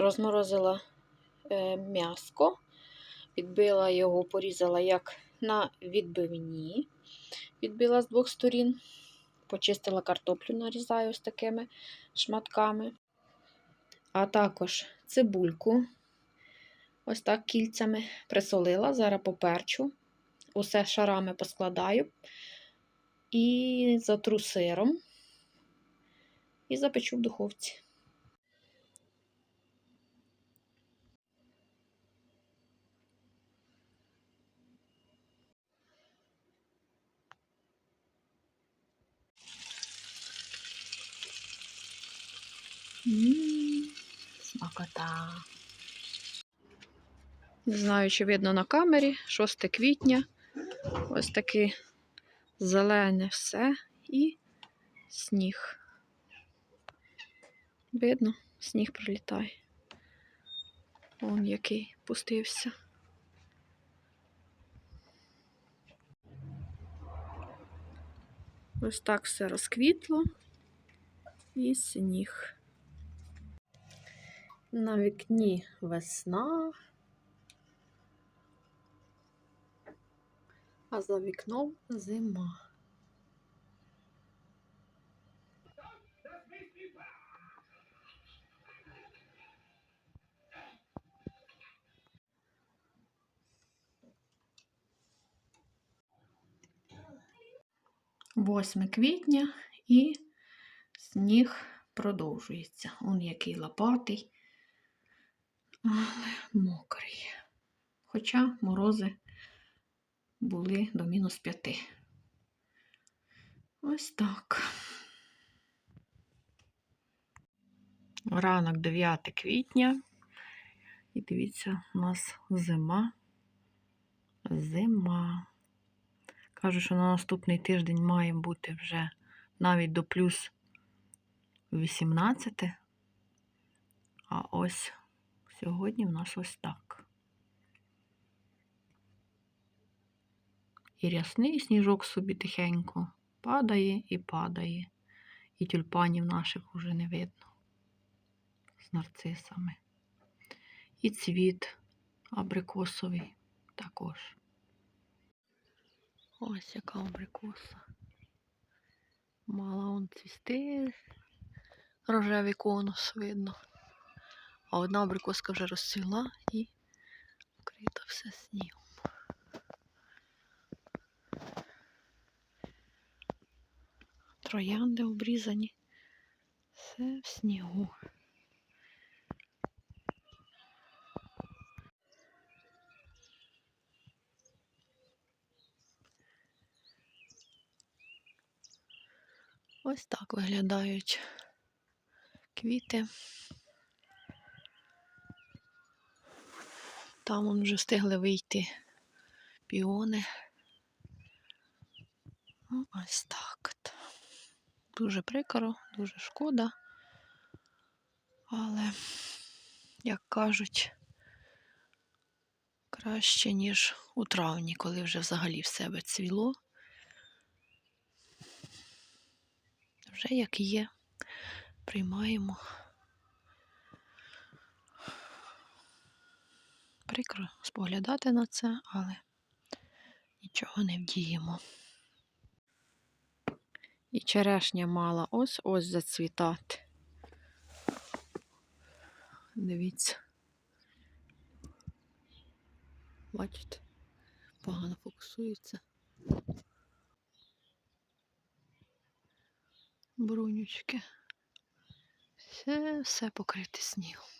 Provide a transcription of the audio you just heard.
розморозила е, м'яско, відбила його, порізала як на відбивні, відбила з двох сторін, почистила картоплю, нарізаю ось такими шматками, а також цибульку, ось так кільцями присолила, зараз поперчу, усе шарами поскладаю і затру сиром. І запечу в духовці. Смакота. Не знаю, чи видно на камері. 6 квітня. Ось таке зелене все і сніг. Видно, сніг прилітає. Вон який пустився. Ось так все розквітло і сніг. На вікні весна, а за вікном зима. Восьме квітня і сніг продовжується. Он який лопатий, але мокрий. Хоча морози були до мінус п'яти. Ось так. Ранок 9 квітня. І дивіться, у нас зима. Зима. Кажуть, що на наступний тиждень має бути вже навіть до плюс 18. А ось сьогодні в нас ось так. І рясний сніжок собі тихенько падає і падає. І тюльпанів наших уже не видно з нарцисами. І цвіт абрикосовий також. Ось яка абрикоса. Мала он цвісти, рожевий конус видно. А одна абрикоска вже розцвіла і вкрита все снігом. Троянди обрізані. Все в снігу. Ось так виглядають квіти. Там вже встигли вийти піони. Ну, ось так. Дуже прикро, дуже шкода. Але, як кажуть, краще, ніж у травні, коли вже взагалі в себе цвіло. Вже як є, приймаємо. Прикро споглядати на це, але нічого не вдіємо. І черешня мала ось-ось зацвітати. Дивіться. Бачите? Погано фокусується. Брунючки. Все, все покрите снігом.